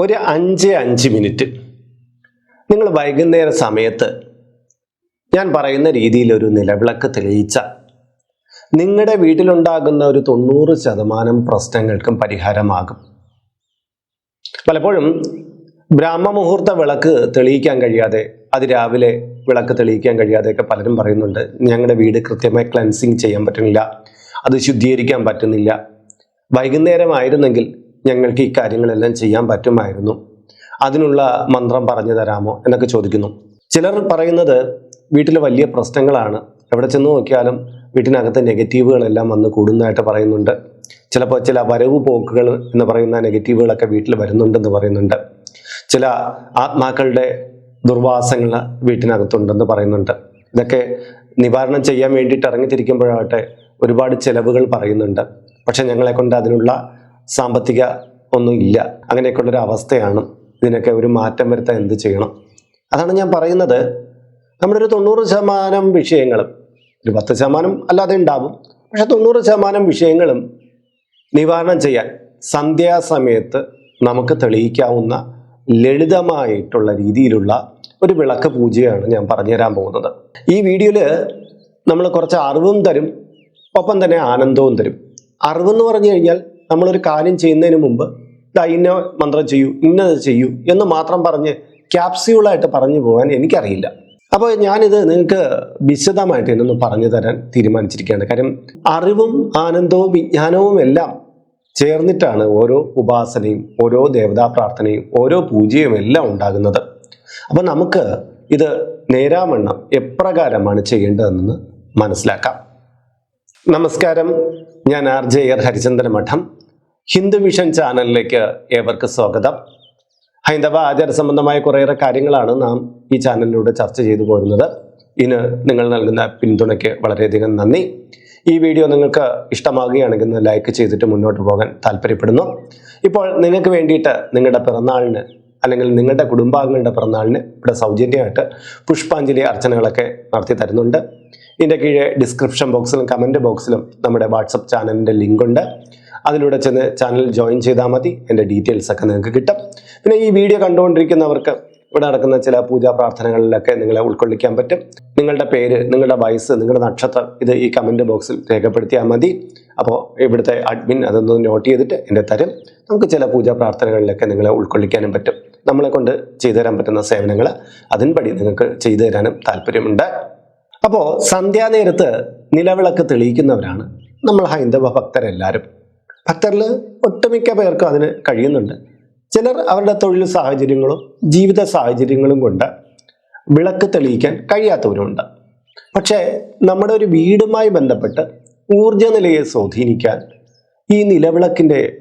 ഒരു അഞ്ച് അഞ്ച് മിനിറ്റ്. നിങ്ങൾ വൈകുന്നേര സമയത്ത് ഞാൻ പറയുന്ന രീതിയിൽ ഒരു നിലവിളക്ക് തെളിയിച്ച നിങ്ങളുടെ വീട്ടിലുണ്ടാകുന്ന ഒരു തൊണ്ണൂറ് ശതമാനം പ്രശ്നങ്ങൾക്കും പരിഹാരമാകും. പലപ്പോഴും ബ്രാഹ്മമുഹൂർത്ത വിളക്ക് തെളിയിക്കാൻ കഴിയാതെ അത് രാവിലെ വിളക്ക് തെളിയിക്കാൻ കഴിയാതെയൊക്കെ പലരും പറയുന്നുണ്ട് ഞങ്ങളുടെ വീട് കൃത്യമായി ക്ലൻസിങ് ചെയ്യാൻ പറ്റുന്നില്ല അത് ശുദ്ധീകരിക്കാൻ പറ്റുന്നില്ല. വൈകുന്നേരമായിരുന്നെങ്കിൽ ഞങ്ങൾക്ക് ഈ കാര്യങ്ങളെല്ലാം ചെയ്യാൻ പറ്റുമായിരുന്നു. അതിനുള്ള മന്ത്രം പറഞ്ഞു തരാമോ എന്നൊക്കെ ചോദിക്കുന്നു. ചിലർ പറയുന്നത് വീട്ടിൽ വലിയ പ്രശ്നങ്ങളാണ്. എവിടെ ചെന്ന് നോക്കിയാലും വീട്ടിനകത്ത് നെഗറ്റീവുകളെല്ലാം വന്ന് കൂടുന്നതായിട്ട് പറയുന്നുണ്ട്. ചിലപ്പോൾ ചില വരവ് പോക്കുകൾ എന്ന് പറയുന്ന നെഗറ്റീവുകളൊക്കെ വീട്ടിൽ വരുന്നുണ്ടെന്ന് പറയുന്നുണ്ട്. ചില ആത്മാക്കളുടെ ദുർവാസങ്ങൾ വീട്ടിനകത്തുണ്ടെന്ന് പറയുന്നുണ്ട്. ഇതൊക്കെ നിവാരണം ചെയ്യാൻ വേണ്ടിയിട്ട് ഇറങ്ങിത്തിരിക്കുമ്പോഴാകട്ടെ ഒരുപാട് ചിലവുകൾ പറയുന്നുണ്ട്. പക്ഷെ ഞങ്ങളെ കൊണ്ട് അതിനുള്ള സാമ്പത്തിക ഒന്നും ഇല്ല. അങ്ങനെയൊക്കെയുള്ളൊരു അവസ്ഥയാണ് ഇതിനൊക്കെ ഒരു മാറ്റം വരുത്താൻ എന്ത് ചെയ്യണം? അതാണ് ഞാൻ പറയുന്നത്. നമ്മുടെ ഒരു തൊണ്ണൂറ് ശതമാനം വിഷയങ്ങളും ഒരു പത്ത് ശതമാനം അല്ലാതെ ഉണ്ടാവും. പക്ഷെ തൊണ്ണൂറ് ശതമാനം വിഷയങ്ങളും നിവാരണം ചെയ്യാൻ സന്ധ്യാസമയത്ത് നമുക്ക് തെളിയിക്കാവുന്ന ലളിതമായിട്ടുള്ള രീതിയിലുള്ള ഒരു വിളക്ക് പൂജയാണ് ഞാൻ പറഞ്ഞുതരാൻ പോകുന്നത്. ഈ വീഡിയോയിൽ നമ്മൾ കുറച്ച് അറിവും തരും ഒപ്പം തന്നെ ആനന്ദവും തരും. അറിവെന്ന് പറഞ്ഞു കഴിഞ്ഞാൽ നമ്മളൊരു കാര്യം ചെയ്യുന്നതിന് മുമ്പ് ഇന്ന മന്ത്രം ചെയ്യൂ ഇന്നത് ചെയ്യൂ എന്ന് മാത്രം പറഞ്ഞ് ക്യാപ്സ്യൂളായിട്ട് പറഞ്ഞു പോകാൻ എനിക്കറിയില്ല. അപ്പോൾ ഞാനിത് നിങ്ങൾക്ക് വിശദമായിട്ട് എന്നൊന്ന് പറഞ്ഞു തരാൻ തീരുമാനിച്ചിരിക്കുകയാണ്. കാര്യം അറിവും ആനന്ദവും വിജ്ഞാനവും എല്ലാം ചേർന്നിട്ടാണ് ഓരോ ഉപാസനയും ഓരോ ദേവതാ പ്രാർത്ഥനയും ഓരോ പൂജയും എല്ലാം ഉണ്ടാകുന്നത്. അപ്പം നമുക്ക് ഇത് നേരാവണ്ണം എപ്രകാരമാണ് ചെയ്യേണ്ടതെന്ന് മനസ്സിലാക്കാം. നമസ്കാരം. ഞാൻ ആർ ജെ ആർ ഹരിചന്ദ്ര മഠം. ഹിന്ദു വിഷൻ ചാനലിലേക്ക് ഏവർക്ക് സ്വാഗതം. ഹൈന്ദവ ആചാര സംബന്ധമായ കുറേയേറെ കാര്യങ്ങളാണ് നാം ഈ ചാനലിലൂടെ ചർച്ച ചെയ്തു പോരുന്നത്. ഇന്ന് നിങ്ങൾ നൽകുന്ന പിന്തുണയ്ക്ക് വളരെയധികം നന്ദി. ഈ വീഡിയോ നിങ്ങൾക്ക് ഇഷ്ടമാകുകയാണെങ്കിൽ ലൈക്ക് ചെയ്തിട്ട് മുന്നോട്ട് പോകാൻ താല്പര്യപ്പെടുന്നു. ഇപ്പോൾ നിങ്ങൾക്ക് വേണ്ടിയിട്ട് നിങ്ങളുടെ പിറന്നാളിന് അല്ലെങ്കിൽ നിങ്ങളുടെ കുടുംബാംഗങ്ങളുടെ പിറന്നാളിന് ഇവിടെ സൗജന്യമായിട്ട് പുഷ്പാഞ്ജലി അർച്ചനകളൊക്കെ നടത്തി തരുന്നുണ്ട്. ഇതിന്റെ കീഴെ ഡിസ്ക്രിപ്ഷൻ ബോക്സിലും കമന്റ് ബോക്സിലും നമ്മുടെ വാട്സപ്പ് ചാനലിന്റെ ലിങ്ക് ഉണ്ട് അതിലൂടെ ചെന്ന് ചാനൽ ജോയിൻ ചെയ്താൽ മതി. എന്റെ ഡീറ്റെയിൽസ് ഒക്കെ നിങ്ങൾക്ക് കിട്ടും. പിന്നെ ഈ വീഡിയോ കണ്ടുകൊണ്ടിരിക്കുന്നവർക്ക് ഇവിടെ നടക്കുന്ന ചില പൂജാ പ്രാർത്ഥനകളിലൊക്കെ നിങ്ങളെ ഉൾക്കൊള്ളിക്കാൻ പറ്റും. നിങ്ങളുടെ പേര് നിങ്ങളുടെ വയസ്സ് നിങ്ങളുടെ നക്ഷത്രം ഇത് ഈ കമന്റ് ബോക്സിൽ രേഖപ്പെടുത്തിയാൽ മതി. അപ്പോൾ ഇവിടുത്തെ അഡ്മിൻ അതൊന്ന് നോട്ട് ചെയ്തിട്ട് എന്റെ തരും. നമുക്ക് ചില പൂജാ പ്രാർത്ഥനകളിലൊക്കെ നിങ്ങളെ ഉൾക്കൊള്ളിക്കാനും പറ്റും. നമ്മളെ കൊണ്ട് ചെയ്തു തരാൻ പറ്റുന്ന സേവനങ്ങൾ അതിൻപടി നിങ്ങൾക്ക് ചെയ്തു തരാനും താല്പര്യമുണ്ട്. അപ്പോൾ സന്ധ്യാനേരത്ത് നിലവിളക്ക് തെളിയിക്കുന്നവരാണ് നമ്മൾ ഹൈന്ദവ ഭക്തരെല്ലാവരും. ഭക്തരിൽ ഒട്ടുമിക്ക പേർക്കും അതിന് കഴിയുന്നുണ്ട്. ചിലർ അവരുടെ തൊഴിൽ സാഹചര്യങ്ങളും ജീവിത സാഹചര്യങ്ങളും കൊണ്ട് വിളക്ക് തെളിയിക്കാൻ കഴിയാത്തവരുമുണ്ട്. പക്ഷേ നമ്മുടെ ഒരു വീടുമായി ബന്ധപ്പെട്ട് ഊർജ നിലയെ സ്വാധീനിക്കാൻ ഈ നിലവിളക്കിന്റെ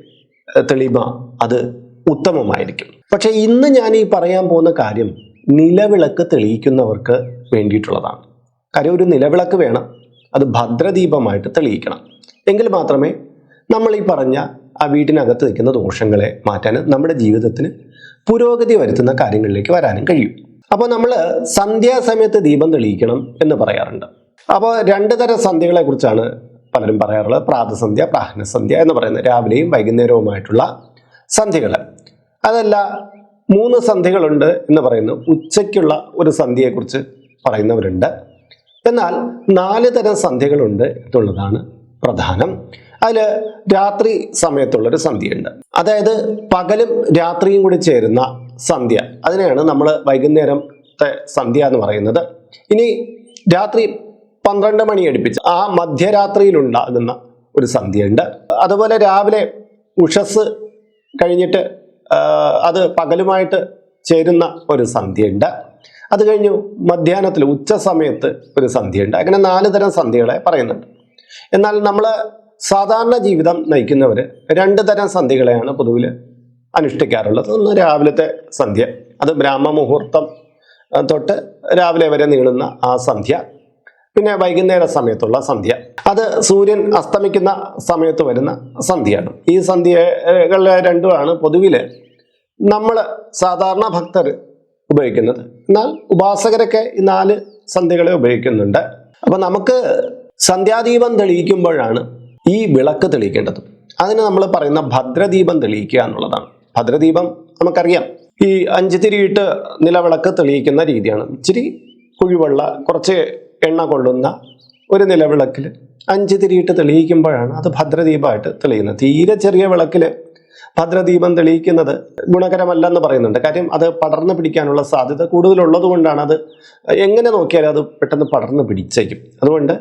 തെളിമ അത് ഉത്തമമായിരിക്കും. പക്ഷെ ഇന്ന് ഞാൻ ഈ പറയാൻ പോകുന്ന കാര്യം നിലവിളക്ക് തെളിയിക്കുന്നവർക്ക് വേണ്ടിയിട്ടുള്ളതാണ്. കാര്യം ഒരു നിലവിളക്ക് വേണം. അത് ഭദ്രദീപമായിട്ട് തെളിയിക്കണം. എങ്കിൽ മാത്രമേ നമ്മൾ ഈ പറഞ്ഞ ആ വീട്ടിനകത്ത് നിൽക്കുന്ന ദോഷങ്ങളെ മാറ്റാനും നമ്മുടെ ജീവിതത്തിന് പുരോഗതി വരുത്തുന്ന കാര്യങ്ങളിലേക്ക് വരാനും കഴിയും. അപ്പോൾ നമ്മൾ സന്ധ്യാസമയത്ത് ദീപം തെളിയിക്കണം എന്ന് പറയാറുണ്ട്. അപ്പോൾ രണ്ട് തരം സന്ധ്യകളെ കുറിച്ചാണ് പലരും പറയാറുള്ളത്. പ്രാതസന്ധ്യ പ്രാഹ്നസന്ധ്യ എന്ന് പറയുന്നത് രാവിലെയും വൈകുന്നേരവുമായിട്ടുള്ള സന്ധ്യകൾ. അതല്ല മൂന്ന് സന്ധ്യകളുണ്ട് എന്ന് പറയുന്നു ഉച്ചയ്ക്കുള്ള ഒരു സന്ധ്യയെക്കുറിച്ച് പറയുന്നവരുണ്ട്. എന്നാൽ നാല് തരം സന്ധ്യകളുണ്ട് എന്നുള്ളതാണ് പ്രധാനം. അതിൽ രാത്രി സമയത്തുള്ളൊരു സന്ധ്യയുണ്ട്. അതായത് പകലും രാത്രിയും കൂടി ചേരുന്ന സന്ധ്യ. അതിനെയാണ് നമ്മൾ വൈകുന്നേരത്തെ സന്ധ്യ എന്ന് പറയുന്നത്. ഇനി രാത്രി പന്ത്രണ്ട് മണി അടുപ്പിച്ച് ആ മധ്യരാത്രിയിലുണ്ടാകുന്ന ഒരു സന്ധ്യയുണ്ട്. അതുപോലെ രാവിലെ ഉഷസ് കഴിഞ്ഞിട്ട് അത് പകലുമായിട്ട് ചേരുന്ന ഒരു സന്ധ്യയുണ്ട്. അത് കഴിഞ്ഞു മധ്യാഹ്നത്തിൽ ഉച്ച സമയത്ത് ഒരു സന്ധ്യയുണ്ട്. അങ്ങനെ നാല് തരം സന്ധ്യകളെ പറയുന്നുണ്ട്. എന്നാൽ നമ്മൾ സാധാരണ ജീവിതം നയിക്കുന്നവർ രണ്ട് തരം സന്ധികളെയാണ് പൊതുവിൽ അനുഷ്ഠിക്കാറുള്ളത്. ഒന്ന് രാവിലത്തെ സന്ധ്യ അത് ബ്രാഹ്മ മുഹൂർത്തം തൊട്ട് രാവിലെ വരെ നീളുന്ന ആ സന്ധ്യ പിന്നെ വൈകുന്നേര സമയത്തുള്ള സന്ധ്യ. അത് സൂര്യൻ അസ്തമിക്കുന്ന സമയത്ത് വരുന്ന സന്ധ്യയാണ്. ഈ സന്ധ്യകളിലെ രണ്ടുമാണ് പൊതുവിൽ നമ്മൾ സാധാരണ ഭക്തർ ഉപയോഗിക്കുന്നത്. എന്നാൽ ഉപാസകരൊക്കെ ഈ നാല് സന്ധ്യകളെ ഉപയോഗിക്കുന്നുണ്ട്. അപ്പം നമുക്ക് സന്ധ്യാദീപം തെളിയിക്കുമ്പോഴാണ് ഈ വിളക്ക് തെളിയിക്കേണ്ടത്. അതിന് നമ്മൾ പറയുന്ന ഭദ്രദീപം തെളിയിക്കുക എന്നുള്ളതാണ്. ഭദ്രദീപം നമുക്കറിയാം. ഈ അഞ്ച് തിരിയിട്ട് നിലവിളക്ക് തെളിയിക്കുന്ന രീതിയാണ്. ഇച്ചിരി കുഴിവെള്ള കുറച്ച് എണ്ണ കൊള്ളുന്ന ഒരു നിലവിളക്കിൽ അഞ്ച് തിരിയിട്ട് തെളിയിക്കുമ്പോഴാണ് അത് ഭദ്രദീപമായിട്ട് തെളിയുന്നത്. തീരെ ചെറിയ വിളക്കിൽ ഭദ്രദീപം തെളിയിക്കുന്നത് ഗുണകരമല്ലെന്ന് പറയുന്നുണ്ട്. കാര്യം അത് പടർന്നു പിടിക്കാനുള്ള സാധ്യത കൂടുതലുള്ളത് കൊണ്ടാണ് അത് എങ്ങനെ നോക്കിയാലും അത് പെട്ടെന്ന് പടർന്നു പിടിച്ചേക്കും. അതുകൊണ്ട്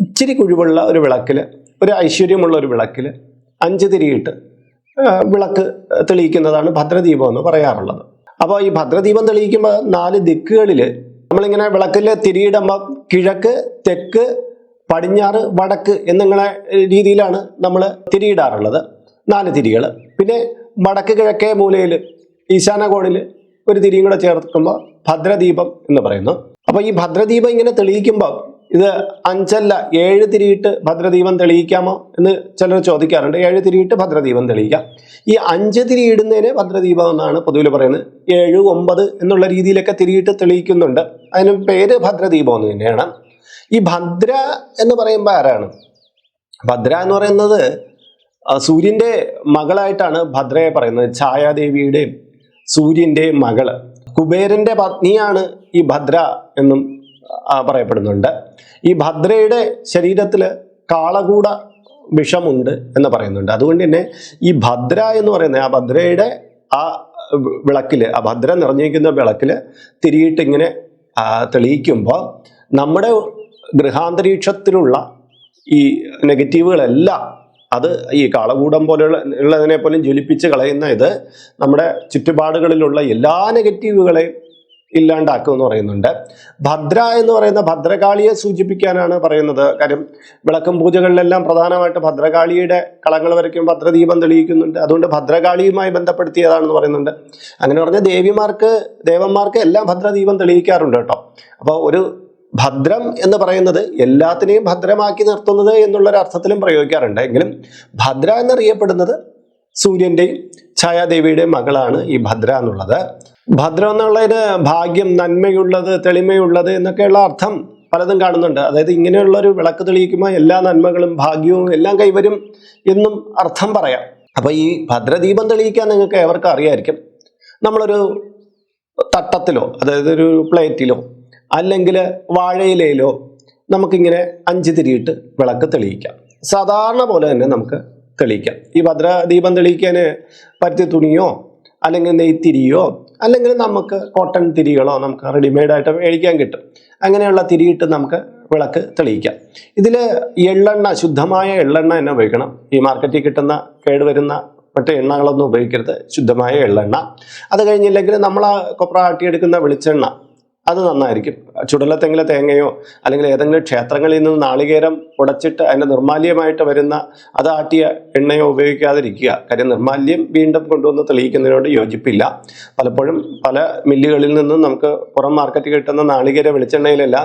ഇച്ചിരി കുഴിവുള്ള ഒരു വിളക്കിൽ ഒരു ഐശ്വര്യമുള്ള ഒരു വിളക്കിൽ അഞ്ച് തിരിയിട്ട് വിളക്ക് തെളിയിക്കുന്നതാണ് ഭദ്രദീപം എന്ന് പറയാറുള്ളത്. അപ്പോൾ ഈ ഭദ്രദീപം തെളിയിക്കുമ്പോൾ നാല് ദിക്കുകളിൽ നമ്മളിങ്ങനെ വിളക്കിൽ തിരിയിടുമ്പോൾ കിഴക്ക് തെക്ക് പടിഞ്ഞാറ് വടക്ക് എന്നിങ്ങനെ രീതിയിലാണ് നമ്മൾ തിരിയിടാറുള്ളത്. നാല് തിരികൾ. പിന്നെ വടക്ക് കിഴക്കേ മൂലയിൽ ഈശാന കോണിൽ ഒരു തിരിയും കൂടെ ചേർക്കുമ്പോൾ ഭദ്രദീപം എന്ന് പറയുന്നു. അപ്പോൾ ഈ ഭദ്രദീപം ഇങ്ങനെ തെളിയിക്കുമ്പോൾ ഇത് അഞ്ചല്ല ഏഴ് തിരിയിട്ട് ഭദ്രദീപം തെളിയിക്കാമോ എന്ന് ചിലർ ചോദിക്കാറുണ്ട്. ഏഴ് തിരിയിട്ട് ഭദ്രദീപം തെളിയിക്കാം. ഈ അഞ്ച് തിരിയിടുന്നതിന് ഭദ്രദീപം എന്നാണ് പൊതുവിൽ പറയുന്നത്. ഏഴ് ഒമ്പത് എന്നുള്ള രീതിയിലൊക്കെ തിരിയിട്ട് തെളിയിക്കുന്നുണ്ട്. അതിന് പേര് ഭദ്രദീപം എന്ന് തന്നെയാണ്. ഈ ഭദ്ര എന്ന് പറയുമ്പോൾ ആരാണ്? ഭദ്ര എന്ന് പറയുന്നത് സൂര്യന്റെ മകളായിട്ടാണ് ഭദ്രയെ പറയുന്നത്. ഛായാദേവിയുടെയും സൂര്യന്റെ മകൾ. കുബേരന്റെ പത്നിയാണ് ഈ ഭദ്ര എന്നും പറയപ്പെടുന്നുണ്ട്. ഈ ഭദ്രയുടെ ശരീരത്തിൽ കാളകൂട വിഷമുണ്ട് എന്ന് പറയുന്നുണ്ട്. അതുകൊണ്ട് തന്നെ ഈ ഭദ്ര എന്ന് പറയുന്നത് ആ ഭദ്രയുടെ ആ വിളക്കിൽ ആ ഭദ്ര നിറഞ്ഞിരിക്കുന്ന വിളക്കിൽ തിരിയിട്ട് ഇങ്ങനെ തെളിയിക്കുമ്പോൾ നമ്മുടെ ഗൃഹാന്തരീക്ഷത്തിലുള്ള ഈ നെഗറ്റീവുകളെല്ലാം അത് ഈ കാളകൂടം പോലെയുള്ള ഉള്ളതിനെ പോലും ജ്വലിപ്പിച്ച് കളയുന്ന ഇത് നമ്മുടെ ചുറ്റുപാടുകളിലുള്ള എല്ലാ നെഗറ്റീവുകളെയും ഇല്ലാണ്ടാക്കും എന്ന് പറയുന്നുണ്ട്. ഭദ്ര എന്ന് പറയുന്ന ഭദ്രകാളിയെ സൂചിപ്പിക്കാനാണ് പറയുന്നത്. കാര്യം വിളക്കും പൂജകളിലെല്ലാം പ്രധാനമായിട്ട് ഭദ്രകാളിയുടെ കളങ്ങൾ വരയ്ക്കും ഭദ്രദീപം തെളിയിക്കുന്നുണ്ട്. അതുകൊണ്ട് ഭദ്രകാളിയുമായി ബന്ധപ്പെടുത്തിയതാണെന്ന് പറയുന്നുണ്ട്. അങ്ങനെ പറഞ്ഞ ദേവിമാർക്ക് ദേവന്മാർക്ക് എല്ലാം ഭദ്രദീപം തെളിയിക്കാറുണ്ട് കേട്ടോ. അപ്പോൾ ഒരു ഭദ്രം എന്ന് പറയുന്നത് എല്ലാത്തിനെയും ഭദ്രമാക്കി നിർത്തുന്നത് എന്നുള്ളൊരു അർത്ഥത്തിലും പ്രയോഗിക്കാറുണ്ട്. എങ്കിലും ഭദ്ര എന്നറിയപ്പെടുന്നത് സൂര്യന്റെയും ഛായാദേവിയുടെയും മകളാണ് ഈ ഭദ്ര എന്നുള്ളത്. ഭദ്രം എന്നുള്ളതിന് ഭാഗ്യം നന്മയുള്ളത് തെളിമയുള്ളത് എന്നൊക്കെയുള്ള അർത്ഥം പലതും കാണുന്നുണ്ട്. അതായത് ഇങ്ങനെയുള്ള ഒരു വിളക്ക് തെളിയിക്കുമ്പോൾ എല്ലാ നന്മകളും ഭാഗ്യവും എല്ലാം കൈവരും എന്നും അർത്ഥം പറയാം. അപ്പോൾ ഈ ഭദ്രദീപം തെളിയിക്കാൻ നിങ്ങൾക്ക് ഏവർക്കും അറിയായിരിക്കും. നമ്മളൊരു തട്ടത്തിലോ അതായത് ഒരു പ്ലേറ്റിലോ അല്ലെങ്കിൽ വാഴയിലയിലോ നമുക്കിങ്ങനെ അഞ്ച് തിരിയിട്ട് വിളക്ക് തെളിയിക്കാം. സാധാരണ പോലെ തന്നെ നമുക്ക് തെളിയിക്കാം. ഈ ഭദ്രദീപം തെളിയിക്കാൻ പരുത്തി തുണിയോ അല്ലെങ്കിൽ നെയ്ത്തിരിയോ അല്ലെങ്കിൽ നമുക്ക് കോട്ടൺ തിരികളോ നമുക്ക് റെഡിമെയ്ഡ് ആയിട്ട് മേടിക്കാൻ കിട്ടും. അങ്ങനെയുള്ള തിരിയിട്ട് നമുക്ക് വിളക്ക് തെളിയിക്കാം. ഇതിൽ എള്ളെണ്ണ ശുദ്ധമായ എള്ളെണ്ണ തന്നെ ഉപയോഗിക്കണം. ഈ മാർക്കറ്റിൽ കിട്ടുന്ന കേടുവരുന്ന പറ്റ എണ്ണകളൊന്നും ഉപയോഗിക്കരുത്. ശുദ്ധമായ എള്ളെണ്ണ. അത് കഴിഞ്ഞില്ലെങ്കിൽ നമ്മൾ കൊപ്ര ആട്ടിയെടുക്കുന്ന വെളിച്ചെണ്ണ. അത് നന്നായിരിക്കും. ചുടലത്തെങ്കിലെ തേങ്ങയോ അല്ലെങ്കിൽ ഏതെങ്കിലും ക്ഷേത്രങ്ങളിൽ നിന്ന് നാളികേരം ഉടച്ചിട്ട് അതിന്റെ നിർമാല്യമായിട്ട് വരുന്ന അത് ആട്ടിയ എണ്ണയോ ഉപയോഗിക്കാതിരിക്കുക. കാര്യം നിർമാല്യം വീണ്ടും കൊണ്ടുവന്ന് തെളിയിക്കുന്നതിനോട് യോജിപ്പില്ല. പലപ്പോഴും പല മില്ലുകളിൽ നിന്നും നമുക്ക് പുറം മാർക്കറ്റ് കിട്ടുന്ന നാളികേര വെളിച്ചെണ്ണയിലല്ല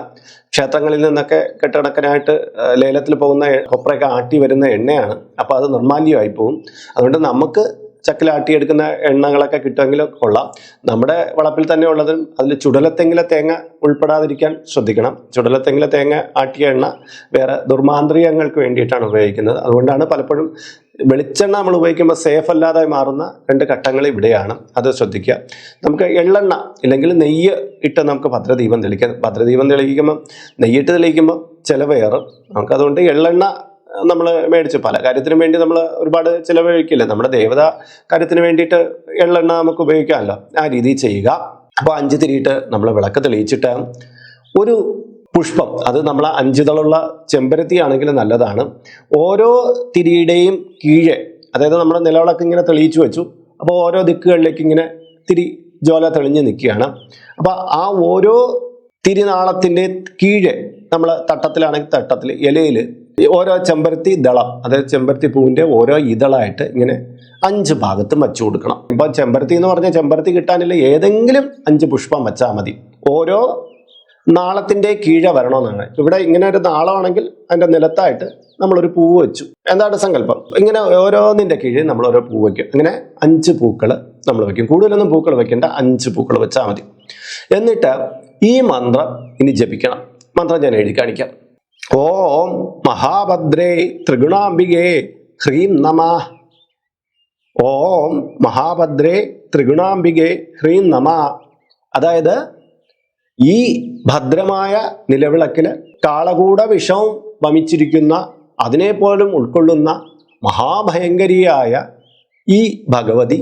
ക്ഷേത്രങ്ങളിൽ നിന്നൊക്കെ കെട്ടടക്കനായിട്ട് ലേലത്തിൽ പോകുന്ന കൊപ്രയൊക്കെ ആട്ടി വരുന്ന എണ്ണയാണ്. അപ്പോൾ അത് നിർമാല്യമായി പോകും അതുകൊണ്ട് നമുക്ക് ചക്കിലാട്ടിയെടുക്കുന്ന എണ്ണകളൊക്കെ കിട്ടുമെങ്കിൽ കൊള്ളാം. നമ്മുടെ വളപ്പിൽ തന്നെ ഉള്ളതും അതിൽ ചുടലത്തെങ്കിലെ തേങ്ങ ഉൾപ്പെടാതിരിക്കാൻ ശ്രദ്ധിക്കണം. ചുടലത്തെങ്കിലെ തേങ്ങ ആട്ടിയ എണ്ണ വേറെ ദുർമാന്ത്രികങ്ങൾക്ക് വേണ്ടിയിട്ടാണ് ഉപയോഗിക്കുന്നത്. അതുകൊണ്ടാണ് പലപ്പോഴും വെളിച്ചെണ്ണ നമ്മൾ ഉപയോഗിക്കുമ്പോൾ സേഫ് അല്ലാതെ മാറുന്ന രണ്ട് ഘട്ടങ്ങൾ ഇവിടെയാണ്. അത് ശ്രദ്ധിക്കുക. നമുക്ക് എള്ളെണ്ണ ഇല്ലെങ്കിൽ നെയ്യ് ഇട്ട് നമുക്ക് ഭദ്രദീപം തെളിക്കാം. ഭദ്രദീപം തെളിയിക്കുമ്പോൾ നെയ്യിട്ട് തെളിയിക്കുമ്പോൾ ചിലവേറും നമുക്കതുകൊണ്ട് എള്ളെണ്ണ നമ്മൾ മേടിച്ചു. പല കാര്യത്തിനും വേണ്ടി നമ്മൾ ഒരുപാട് ചിലവഴിക്കില്ല. നമ്മുടെ ദേവത കാര്യത്തിന് വേണ്ടിയിട്ട് എള്ളെണ്ണ നമുക്ക് ഉപയോഗിക്കാമല്ലോ. ആ രീതിയിൽ ചെയ്യുക. അപ്പോൾ അഞ്ച് തിരിയിട്ട് നമ്മൾ വിളക്ക് തെളിയിച്ചിട്ട് ഒരു പുഷ്പം അത് നമ്മൾ അഞ്ച് അഞ്ചുതളുള്ള ചെമ്പരത്തി ആണെങ്കിൽ നല്ലതാണ്. ഓരോ തിരിയുടെയും കീഴെ അതായത് നമ്മൾ നിലവിളക്ക് ഇങ്ങനെ തെളിയിച്ചു വെച്ചു. അപ്പോൾ ഓരോ ദിക്കുകളിലേക്ക് ഇങ്ങനെ തിരി ജോല തെളിഞ്ഞ് നിൽക്കുകയാണ്. അപ്പോൾ ആ ഓരോ തിരിനാളത്തിന്റെ കീഴെ നമ്മൾ തട്ടത്തിലാണെങ്കിൽ തട്ടത്തിൽ ഇലയിൽ ഓരോ ചെമ്പരത്തി ദളം അതായത് ചെമ്പരത്തി പൂവിന്റെ ഓരോ ഇതളായിട്ട് ഇങ്ങനെ അഞ്ച് ഭാഗത്തും വെച്ചു കൊടുക്കണം. ഇപ്പം ചെമ്പരത്തി എന്ന് പറഞ്ഞാൽ ചെമ്പരത്തി കിട്ടാനില്ല ഏതെങ്കിലും അഞ്ച് പുഷ്പം വെച്ചാൽ മതി. ഓരോ നാളത്തിന്റെ കീഴെ വരണമെന്നാണ്. ഇവിടെ ഇങ്ങനെ ഒരു നാളമാണെങ്കിൽ അതിന്റെ നിലത്തായിട്ട് നമ്മളൊരു പൂവ് വെച്ചു. എന്താണ് സങ്കല്പം? ഇങ്ങനെ ഓരോന്നിന്റെ കീഴിൽ നമ്മൾ ഓരോ പൂവ് വയ്ക്കും അങ്ങനെ അഞ്ച് പൂക്കൾ നമ്മൾ വയ്ക്കും കൂടുതലൊന്നും പൂക്കൾ വെക്കേണ്ട അഞ്ച് പൂക്കൾ വെച്ചാൽ മതി. എന്നിട്ട് ഈ മന്ത്രം ഇനി ജപിക്കണം. മന്ത്രം ഞാൻ എഴുതി കാണിക്കാം. ഓം മഹാഭദ്രേ ത്രിഗുണാംബികേ ഹ്രീം നമ. ഓം മഹാഭദ്രേ ത്രിഗുണാംബികേ ഹ്രീം നമ. അതായത് ഈ ഭദ്രമായ നിലവിളക്കിൽ കാളകൂട വിഷവും വമിച്ചിരിക്കുന്ന അതിനെപ്പോലും ഉൾക്കൊള്ളുന്ന മഹാഭയങ്കരിയായ ഈ ഭഗവതി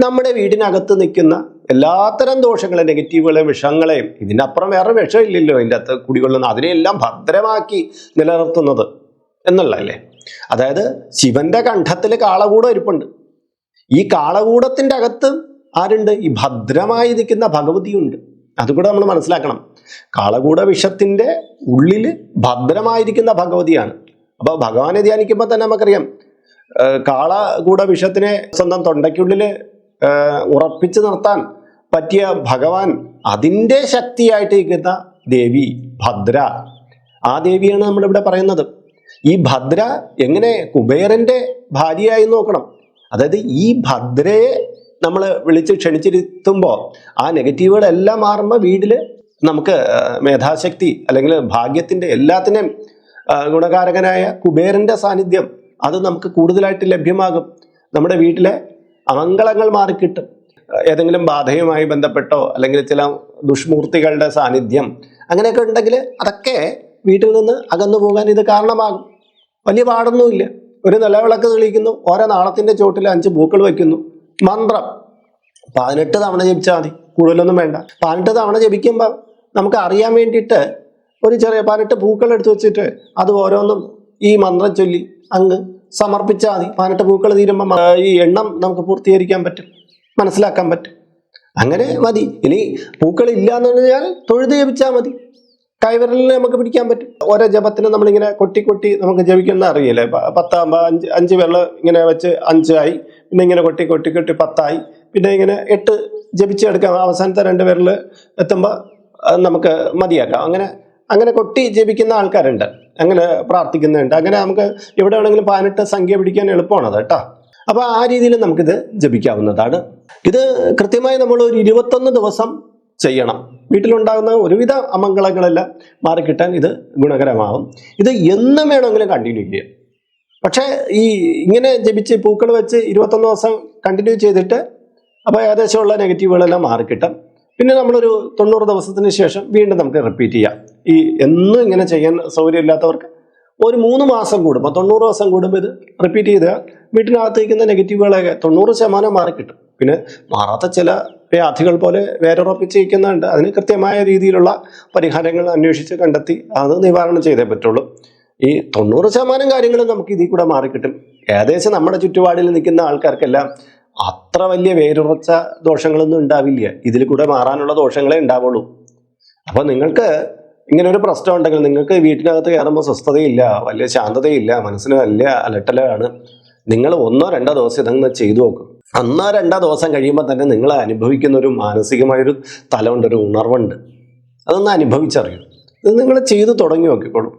നമ്മുടെ വീടിനകത്ത് നിൽക്കുന്ന എല്ലാത്തരം ദോഷങ്ങളെ നെഗറ്റീവുകളെ വിഷങ്ങളെയും ഇതിനപ്പുറം വേറെ വിഷമില്ലല്ലോ. ഇതിന്റെ അകത്ത് കുടികൊള്ളുന്ന അതിനെയെല്ലാം ഭദ്രമാക്കി നിലനിർത്തുന്നത് എന്നുള്ളതല്ലേ? അതായത് ശിവന്റെ കണ്ഠത്തിൽ കാളകൂടം ഇരിപ്പുണ്ട്. ഈ കാളകൂടത്തിന്റെ അകത്ത് ആരുണ്ട്? ഈ ഭദ്രമായി നിൽക്കുന്ന ഭഗവതിയുണ്ട്. അതുകൂടെ നമ്മൾ മനസ്സിലാക്കണം. കാളകൂട വിഷത്തിന്റെ ഉള്ളിൽ ഭദ്രമായിരിക്കുന്ന ഭഗവതിയാണ്. അപ്പോൾ ഭഗവാനെ ധ്യാനിക്കുമ്പോൾ തന്നെ നമുക്കറിയാം കാളകൂട വിഷത്തിനെ സ്വന്തം തൊണ്ടയ്ക്കുള്ളിൽ ഉറപ്പിച്ചു നിർത്താൻ പറ്റിയ ഭഗവാൻ അതിന്റെ ശക്തിയായിട്ട് ഇരിക്കുന്ന ദേവി ഭദ്ര. ആ ദേവിയാണ് നമ്മളിവിടെ പറയുന്നത്. ഈ ഭദ്ര എങ്ങനെ കുബേരന്റെ ഭാര്യയായി നോക്കണം? അതായത് ഈ ഭദ്രയെ നമ്മൾ വിളിച്ച് ക്ഷണിച്ചിരുത്തുമ്പോൾ ആ നെഗറ്റീവുകളെല്ലാം മാറുമ്പോൾ വീട്ടിൽ നമുക്ക് മേധാശക്തി അല്ലെങ്കിൽ ഭാഗ്യത്തിന്റെ എല്ലാത്തിനെയും ഗുണകാരകനായ കുബേരന്റെ സാന്നിധ്യം അത് നമുക്ക് കൂടുതലായിട്ട് ലഭ്യമാകും. നമ്മുടെ വീട്ടിലെ അമംഗളങ്ങൾ മാറിക്കിട്ടും. ഏതെങ്കിലും ബാധയുമായി ബന്ധപ്പെട്ടോ അല്ലെങ്കിൽ ചില ദുഷ്മൂർത്തികളുടെ സാന്നിധ്യം അങ്ങനെയൊക്കെ ഉണ്ടെങ്കിൽ അതൊക്കെ വീട്ടിൽ നിന്ന് അകന്നു പോകാൻ ഇത് കാരണമാകും. വലിയ പാടൊന്നുമില്ല. ഒരു നിലവിളക്ക് തെളിയിക്കുന്നു. ഓരോ നാളത്തിന്റെ ചോട്ടിൽ അഞ്ച് പൂക്കൾ വയ്ക്കുന്നു. മന്ത്രം. പതിനെട്ട് തവണ ജപിച്ചാൽ മതി. കൂടുതലൊന്നും വേണ്ട. പതിനെട്ട് തവണ ജപിക്കുമ്പോൾ നമുക്ക് അറിയാൻ വേണ്ടിയിട്ട് ഒരു ചെറിയ പതിനെട്ട് പൂക്കൾ എടുത്തു വെച്ചിട്ട് അത് ഓരോന്നും ഈ മന്ത്രം ചൊല്ലി അങ്ങ് സമർപ്പിച്ചാൽ മതി. പതിനെട്ട് പൂക്കൾ തീരുമ്പോൾ ഈ എണ്ണം നമുക്ക് പൂർത്തീകരിക്കാൻ പറ്റും. മനസ്സിലാക്കാൻ പറ്റും. അങ്ങനെ മതി. ഇനി പൂക്കൾ ഇല്ല എന്ന് പറഞ്ഞാൽ തൊഴുത് ജപിച്ചാൽ മതി. കൈവിരലിനെ നമുക്ക് പിടിക്കാൻ പറ്റും. ഓരോ ജപത്തിന് നമ്മളിങ്ങനെ കൊട്ടി കൊട്ടി നമുക്ക് ജപിക്കുന്ന അറിയില്ലേ. പത്താകുമ്പോൾ അഞ്ച് അഞ്ച് വെള്ളം ഇങ്ങനെ വെച്ച് അഞ്ചായി പിന്നെ ഇങ്ങനെ കൊട്ടി കൊട്ടി കൊട്ടി പത്തായി. പിന്നെ ഇങ്ങനെ എട്ട് ജപിച്ചെടുക്കാം അവസാനത്തെ രണ്ട് വിരൽ എത്തുമ്പോൾ നമുക്ക് മതിയാക്കാം. അങ്ങനെ അങ്ങനെ കൊട്ടി ജപിക്കുന്ന ആൾക്കാരുണ്ട്. അങ്ങനെ പ്രാർത്ഥിക്കുന്നുണ്ട്. അങ്ങനെ നമുക്ക് എവിടെ വേണമെങ്കിലും പതിനെട്ട് സംഖ്യ പിടിക്കാൻ എളുപ്പമാണത് കേട്ടോ. അപ്പോൾ ആ രീതിയിൽ നമുക്കിത് ജപിക്കാവുന്നതാണ്. ഇത് കൃത്യമായി നമ്മൾ ഒരു ഇരുപത്തൊന്ന് ദിവസം ചെയ്യണം. വീട്ടിലുണ്ടാകുന്ന ഒരുവിധ അമംഗളങ്ങളെല്ലാം മാറിക്കിട്ടാൻ ഇത് ഗുണകരമാകും. ഇത് എന്നും വേണമെങ്കിലും കണ്ടിന്യൂ ചെയ്യാം. പക്ഷേ ഈ ഇങ്ങനെ ജപിച്ച് പൂക്കൾ വെച്ച് ഇരുപത്തൊന്ന് ദിവസം കണ്ടിന്യൂ ചെയ്തിട്ട് അപ്പോൾ ഏകദേശമുള്ള നെഗറ്റീവുകളെല്ലാം മാറിക്കിട്ടും. പിന്നെ നമ്മളൊരു തൊണ്ണൂറ് ദിവസത്തിന് ശേഷം വീണ്ടും നമുക്ക് റിപ്പീറ്റ് ചെയ്യാം. ഈ എന്നും ഇങ്ങനെ ചെയ്യാൻ സൗകര്യമില്ലാത്തവർക്ക് ഒരു മൂന്ന് മാസം കൂടുമ്പോൾ തൊണ്ണൂറ് ദിവസം കൂടുമ്പോൾ ഇത് റിപ്പീറ്റ് ചെയ്ത് വീട്ടിനകത്തേക്കുന്ന നെഗറ്റീവുകളൊക്കെ തൊണ്ണൂറ് ശതമാനം മാറിക്കിട്ടും പിന്നെ മാറാത്ത ചില വ്യാധികൾ പോലെ വേരുറപ്പിച്ചിരിക്കുന്നുണ്ട്. അതിന് കൃത്യമായ രീതിയിലുള്ള പരിഹാരങ്ങൾ അന്വേഷിച്ച് കണ്ടെത്തി അത് നിവാരണം ചെയ്തേ പറ്റുള്ളൂ. ഈ തൊണ്ണൂറ് ശതമാനം കാര്യങ്ങൾ നമുക്ക് ഇതിൽ കൂടെ മാറിക്കിട്ടും ഏകദേശം നമ്മുടെ ചുറ്റുപാടിൽ നിൽക്കുന്ന ആൾക്കാർക്കെല്ലാം അത്ര വലിയ വേരുറച്ച ദോഷങ്ങളൊന്നും ഉണ്ടാവില്ല. ഇതിൽ കൂടെ മാറാനുള്ള ദോഷങ്ങളെ ഉണ്ടാവുള്ളൂ. അപ്പോൾ നിങ്ങൾക്ക് ഇങ്ങനെ ഒരു പ്രശ്നം ഉണ്ടെങ്കിൽ നിങ്ങൾക്ക് വീട്ടിനകത്ത് കയറുമ്പോൾ സ്വസ്ഥതയില്ല വലിയ ശാന്തതയില്ല മനസ്സിന് വലിയ അലട്ടലാണ്. നിങ്ങൾ ഒന്നോ രണ്ടോ ദിവസം ഇതങ്ങ് ചെയ്തു നോക്കും. അന്നോ രണ്ടോ ദിവസം കഴിയുമ്പോൾ തന്നെ നിങ്ങൾ അനുഭവിക്കുന്ന ഒരു മാനസികമായൊരു തലമുണ്ട് ഒരു ഉണർവുണ്ട്. അതൊന്ന് അനുഭവിച്ചറിയും ഇത് നിങ്ങൾ ചെയ്തു തുടങ്ങി നോക്കിക്കോളും.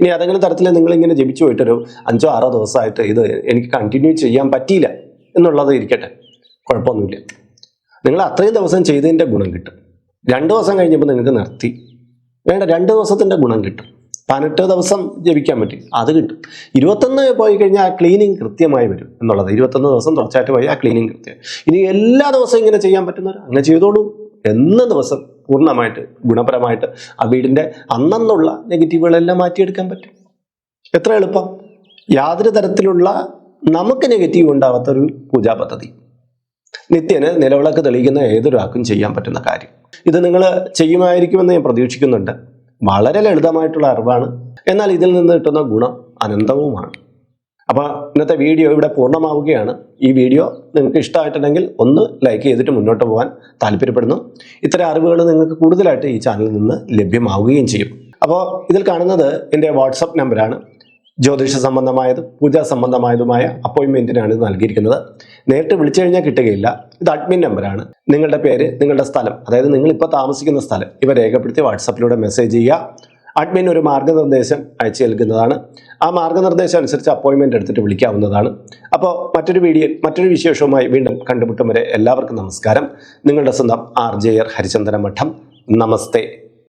ഇനി ഏതെങ്കിലും തരത്തിൽ നിങ്ങൾ ഇങ്ങനെ ജപിച്ചു പോയിട്ടൊരു അഞ്ചോ ആറോ ദിവസമായിട്ട് ഇത് എനിക്ക് കണ്ടിന്യൂ ചെയ്യാൻ പറ്റിയില്ല എന്നുള്ളത് ഇരിക്കട്ടെ. കുഴപ്പമൊന്നുമില്ല. നിങ്ങൾ അത്രയും ദിവസം ചെയ്തതിന്റെ ഗുണം കിട്ടും. രണ്ട് ദിവസം കഴിഞ്ഞപ്പോൾ നിങ്ങൾക്ക് നിർത്തി. വേണ്ട രണ്ട് ദിവസത്തിന്റെ ഗുണം കിട്ടും. പതിനെട്ട് ദിവസം ജപിക്കാൻ പറ്റും അത് കിട്ടും. ഇരുപത്തൊന്ന് പോയി കഴിഞ്ഞാൽ ആ ക്ലീനിങ് കൃത്യമായി വരും എന്നുള്ളത്. ഇരുപത്തൊന്ന് ദിവസം തുടർച്ചയായിട്ട് പോയി ആ ക്ലീനിങ് കൃത്യം. ഇനി എല്ലാ ദിവസവും ഇങ്ങനെ ചെയ്യാൻ പറ്റുന്നവർ അങ്ങനെ ചെയ്തോളൂ. എന്ന ദിവസം പൂർണമായിട്ട് ഗുണപരമായിട്ട് ആ വീടിന്റെ അന്നെന്നുള്ള നെഗറ്റീവുകളെല്ലാം മാറ്റിയെടുക്കാൻ പറ്റും. എത്ര എളുപ്പം. യാതൊരു തരത്തിലുള്ള നമുക്ക് നെഗറ്റീവ് ഉണ്ടാവാത്ത ഒരു പൂജാ പദ്ധതി. നിത്യന് നിലവിളക്ക് തെളിയിക്കുന്ന ഏതൊരാൾക്കും ചെയ്യാൻ പറ്റുന്ന കാര്യം. ഇത് നിങ്ങൾ ചെയ്യുമായിരിക്കുമെന്ന് ഞാൻ പ്രതീക്ഷിക്കുന്നുണ്ട്. വളരെ ലളിതമായിട്ടുള്ള അറിവാണ്. എന്നാൽ ഇതിൽ നിന്ന് കിട്ടുന്ന ഗുണം അനന്തവുമാണ്. അപ്പോൾ ഇന്നത്തെ വീഡിയോ ഇവിടെ പൂർണമാവുകയാണ്. ഈ വീഡിയോ നിങ്ങൾക്ക് ഇഷ്ടമായിട്ടുണ്ടെങ്കിൽ ഒന്ന് ലൈക്ക് ചെയ്തിട്ട് മുന്നോട്ട് പോകാൻ താല്പര്യപ്പെടുന്നു. ഇത്തരം അറിവുകൾ നിങ്ങൾക്ക് കൂടുതലായിട്ട് ഈ ചാനലിൽ നിന്ന് ലഭ്യമാവുകയും ചെയ്യും. അപ്പോൾ ഇതിൽ കാണുന്നത് എന്റെ വാട്സപ്പ് നമ്പറാണ്. ജ്യോതിഷ സംബന്ധമായതും പൂജാ സംബന്ധമായതുമായ അപ്പോയിൻമെന്റിനാണ് ഇത് നൽകിയിരിക്കുന്നത്. നേരിട്ട് വിളിച്ചു കഴിഞ്ഞാൽ കിട്ടുകയില്ല. ഇത് അഡ്മിൻ നമ്പറാണ് നിങ്ങളുടെ പേര് നിങ്ങളുടെ സ്ഥലം അതായത് നിങ്ങൾ ഇപ്പോൾ താമസിക്കുന്ന സ്ഥലം ഇവ രേഖപ്പെടുത്തി വാട്സപ്പിലൂടെ മെസ്സേജ് ചെയ്യുക. അഡ്മിൻ ഒരു മാർഗനിർദ്ദേശം അയച്ചു നൽകുന്നതാണ്. ആ മാർഗനിർദ്ദേശം അനുസരിച്ച് അപ്പോയിൻമെന്റ് എടുത്തിട്ട് വിളിക്കാവുന്നതാണ്. അപ്പോൾ മറ്റൊരു വീഡിയോ മറ്റൊരു വിശേഷവുമായി വീണ്ടും കണ്ടുമുട്ടും വരെ എല്ലാവർക്കും നമസ്കാരം. നിങ്ങളുടെ സ്വന്തം ആർ ജെ ആർ ഹരിചന്ദന മഠം നമസ്തേ.